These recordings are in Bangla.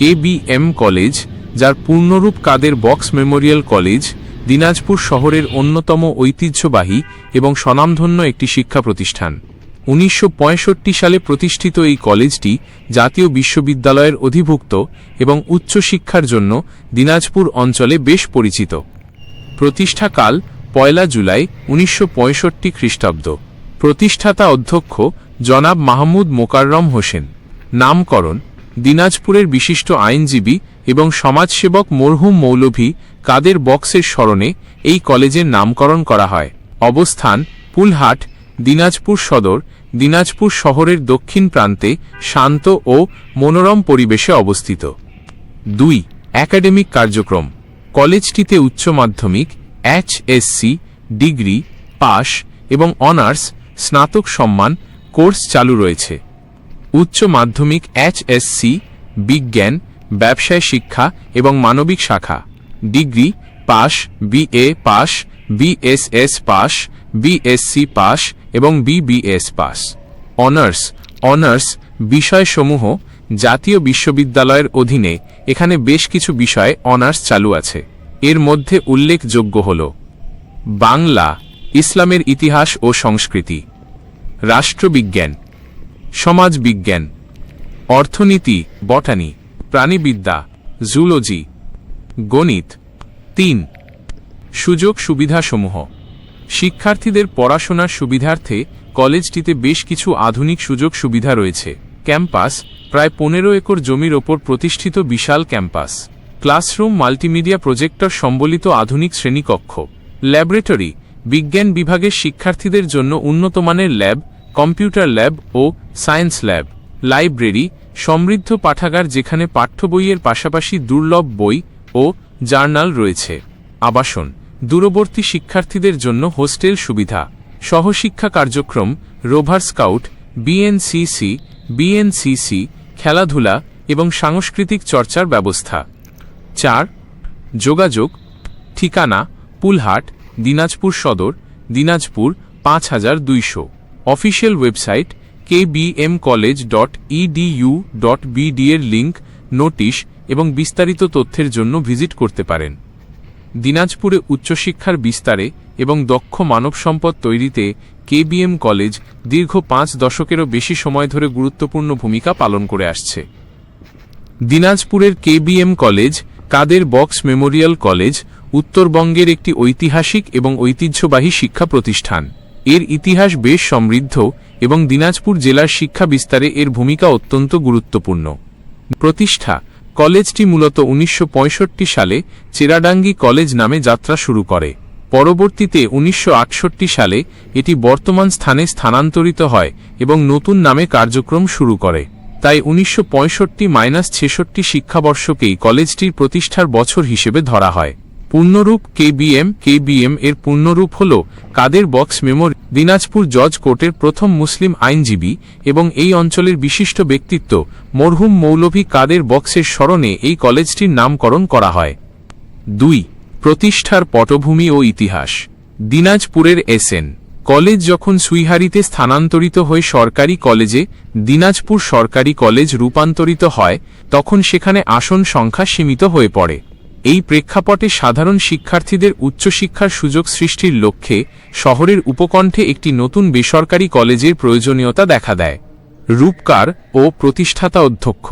কেবিএম কলেজ, যার পূর্ণরূপ কাদের বক্স মেমোরিয়াল কলেজ, দিনাজপুর শহরের অন্যতম ঐতিহ্যবাহী এবং স্বনামধন্য একটি শিক্ষা প্রতিষ্ঠান। উনিশশো পঁয়ষট্টি সালে প্রতিষ্ঠিত এই কলেজটি জাতীয় বিশ্ববিদ্যালয়ের অধিভুক্ত এবং উচ্চশিক্ষার জন্য দিনাজপুর অঞ্চলে বেশ পরিচিত। প্রতিষ্ঠাকাল পয়লা জুলাই উনিশশো পঁয়ষট্টি খ্রিস্টাব্দ। প্রতিষ্ঠাতা অধ্যক্ষ জনাব মাহমুদ মোকাররম হোসেন। নামকরণ দিনাজপুরের বিশিষ্ট আইনজীবী এবং সমাজসেবক মরহুম মৌলভী কাদের বক্সের স্মরণে এই কলেজের নামকরণ করা হয়। অবস্থান, পুলহাট, দিনাজপুর সদর, দিনাজপুর শহরের দক্ষিণ প্রান্তে শান্ত ও মনোরম পরিবেশে অবস্থিত। দুই, একাডেমিক কার্যক্রম। কলেজটিতে উচ্চ মাধ্যমিক এইচএসসি ডিগ্রি, পাশ এবং অনার্স, স্নাতক সম্মান কোর্স চালু রয়েছে। উচ্চ মাধ্যমিক এইচএসসি, বিজ্ঞান, ব্যবসায় শিক্ষা এবং মানবিক শাখা। ডিগ্রি পাশ বিএ পাশ বিএসএস পাশ বিএসসি পাশ এবং বিবিএস পাস। অনার্স অনার্স বিষয়সমূহ জাতীয় বিশ্ববিদ্যালয়ের অধীনে এখানে বেশ কিছু বিষয়ে অনার্স চালু আছে। এর মধ্যে উল্লেখযোগ্য হল বাংলা, ইসলামের ইতিহাস ও সংস্কৃতি, রাষ্ট্রবিজ্ঞান সমাজবিজ্ঞান, অর্থনীতি, বটানি, প্রাণীবিদ্যা জুলজি গণিত, তিন। সুযোগ সুবিধাসমূহ। শিক্ষার্থীদের পড়াশোনার সুবিধার্থে কলেজটিতে বেশ কিছু আধুনিক সুযোগ সুবিধা রয়েছে। ক্যাম্পাস, প্রায় পনেরো একর জমির ওপর প্রতিষ্ঠিত বিশাল ক্যাম্পাস। ক্লাসরুম মাল্টিমিডিয়া প্রজেক্টর সম্বলিত আধুনিক শ্রেণীকক্ষ। ল্যাবরেটরি, বিজ্ঞান বিভাগের শিক্ষার্থীদের জন্য উন্নতমানের ল্যাব কম্পিউটার ল্যাব ও সায়েন্স ল্যাব, লাইব্রেরি, সমৃদ্ধ পাঠাগার যেখানে পাঠ্য বইয়ের পাশাপাশি দুর্লভ বই ও জার্নাল রয়েছে। আবাসন, দূরবর্তী শিক্ষার্থীদের জন্য হোস্টেল সুবিধা, সহশিক্ষা কার্যক্রম, রোভার স্কাউট, বিএনসিসি বিএনসিসি, খেলাধুলা এবং সাংস্কৃতিক চর্চার ব্যবস্থা। চার, যোগাযোগ, ঠিকানা, পুলহাট, দিনাজপুর সদর, দিনাজপুর পাঁচ হাজার দুইশো। Official website KBM college dot edu dot bd এর লিঙ্ক নোটিশ এবং বিস্তারিত তথ্যের জন্য ভিজিট করতে পারেন। দিনাজপুরে উচ্চশিক্ষার বিস্তারে এবং দক্ষ মানব সম্পদ তৈরিতে কেবিএম কলেজ দীর্ঘ পাঁচ দশকেরও বেশি সময় ধরে গুরুত্বপূর্ণ ভূমিকা পালন করে আসছে। দিনাজপুরের KBM college, Kader Bux memorial college, উত্তরবঙ্গের একটি ঐতিহাসিক এবং ঐতিহ্যবাহী শিক্ষা প্রতিষ্ঠান। এর ইতিহাস বেশ সমৃদ্ধ এবং দিনাজপুর জেলার শিক্ষা বিস্তারে এর ভূমিকা অত্যন্ত গুরুত্বপূর্ণ। প্রতিষ্ঠা কলেজটি মূলত উনিশশো পঁয়ষট্টি সালে চেরাডাঙ্গি কলেজ নামে যাত্রা শুরু করে। পরবর্তীতে উনিশশো আটষট্টি সালে এটি বর্তমান স্থানে স্থানান্তরিত হয় এবং নতুন নামে কার্যক্রম শুরু করে। তাই উনিশশো পঁয়ষট্টি মাইনাস ছেষট্টি শিক্ষাবর্ষকেই কলেজটির প্রতিষ্ঠার বছর হিসেবে ধরা হয়। পূর্ণরূপ কেবিএম কেবিএম এর পূর্ণরূপ হল কাদের বক্স মেমোরি। দিনাজপুর জজ কোর্টের প্রথম মুসলিম আইনজীবী এবং এই অঞ্চলের বিশিষ্ট ব্যক্তিত্ব মরহুম মৌলভী কাদের বক্সের স্মরণে এই কলেজটির নামকরণ করা হয়। দুই, প্রতিষ্ঠার পটভূমি ও ইতিহাস। দিনাজপুরের এসএন কলেজ যখন সুইহারিতে স্থানান্তরিত হয়ে সরকারি কলেজে দিনাজপুর সরকারি কলেজ রূপান্তরিত হয়, তখন সেখানে আসন সংখ্যা সীমিত হয়ে পড়ে। এই প্রেক্ষাপটে সাধারণ শিক্ষার্থীদের উচ্চশিক্ষার সুযোগ সৃষ্টির লক্ষ্যে শহরের উপকণ্ঠে একটি নতুন বেসরকারি কলেজের প্রয়োজনীয়তা দেখা দেয়। রূপকার ও প্রতিষ্ঠাতা অধ্যক্ষ।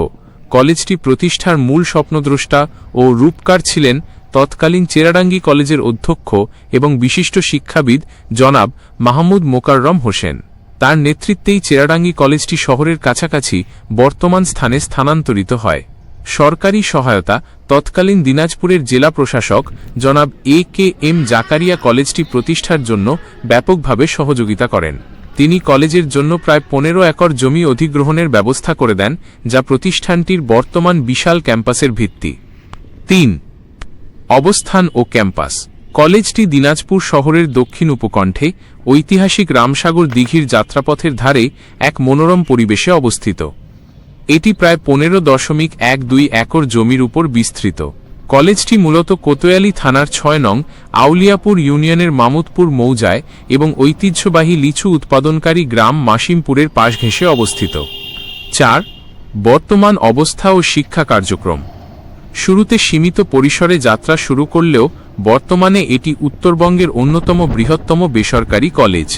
কলেজটি প্রতিষ্ঠার মূল স্বপ্নদ্রষ্টা ও রূপকার ছিলেন তৎকালীন চেরাডাঙ্গি কলেজের অধ্যক্ষ এবং বিশিষ্ট শিক্ষাবিদ জনাব মাহমুদ মোকাররম হোসেন। তার নেতৃত্বেই চেরাডাঙ্গি কলেজটি শহরের কাছাকাছি বর্তমান স্থানে স্থানান্তরিত হয়। সরকারি সহায়তা তৎকালীন দিনাজপুরের জেলা প্রশাসক জনাব এ কে এম জাকারিয়া কলেজটি প্রতিষ্ঠার জন্য ব্যাপকভাবে সহযোগিতা করেন। তিনি কলেজের জন্য প্রায় পনেরো একর জমি অধিগ্রহণের ব্যবস্থা করে দেন, যা প্রতিষ্ঠানটির বর্তমান বিশাল ক্যাম্পাসের ভিত্তি। তিন। অবস্থান ও ক্যাম্পাস। কলেজটি দিনাজপুর শহরের দক্ষিণ উপকণ্ঠে ঐতিহাসিক রামসাগর দিঘির যাত্রাপথের ধারে এক মনোরম পরিবেশে অবস্থিত। এটি প্রায় পনেরো দশমিক এক দুই একর জমির উপর বিস্তৃত। কলেজটি মূলত কোতোয়ালি থানার ছয় নং আউলিয়াপুর ইউনিয়নের মামুদপুর মৌজায় এবং ঐতিহ্যবাহী লিচু উৎপাদনকারী গ্রাম মাসিমপুরের পাশ ঘেঁষে অবস্থিত। চার, বর্তমান অবস্থা ও শিক্ষা কার্যক্রম। শুরুতে সীমিত পরিসরে যাত্রা শুরু করলেও বর্তমানে এটি উত্তরবঙ্গের অন্যতম বৃহত্তম বেসরকারি কলেজ।